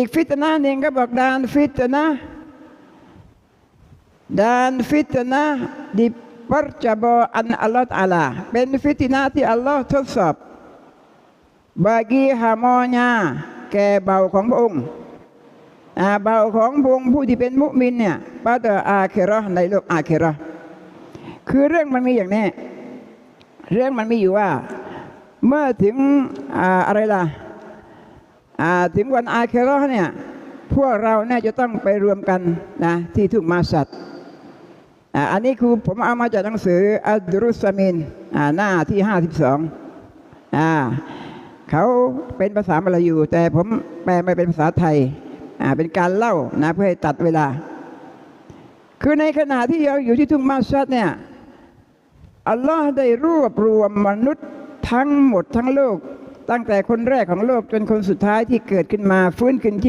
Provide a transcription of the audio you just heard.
อีกฟิตนะหนึ่งก็บอกดานฟิตนะดานฟิตนะ dipercobaan Allah Ta'ala เป็นฟิตนะที่อัลลอฮ์ทดสอบ bagi hambanya แก่เบาของพระองค์อ่าเบาของพระองค์ผู้ที่เป็นมุมินเนี่ยปาตอาเคราะในโลกอาเคราะคือเรื่องมันมีอย่างนี้ เรื่องมันมีอยู่ว่า เมื่อถึงอ่าอะไรล่ะ ถึงวันอาเคเราะห์เนี่ยพวกเราเนี่ยจะต้องไปรวมกันนะที่ทุ่งมาสัตอ่าอันนี้คือผมเอามาจากหนังสืออัดรุสมินอ่าหน้าที่52อ่าเขาเป็นภาษามลายู แต่ผมแปลมาเป็นภาษาไทยอ่าเป็นการเล่านะเพื่อให้ตัดเวลา คือในขณะที่เราอยู่ที่ทุ่งมาสัตเนี่ยอัลลอฮ์ได้รวบรวมมนุษย์ทั้งหมดทั้งโลก ตั้งแต่คนแรกของโลกจนคนสุดท้ายที่เกิดขึ้นมาฟื้นขึ้นที่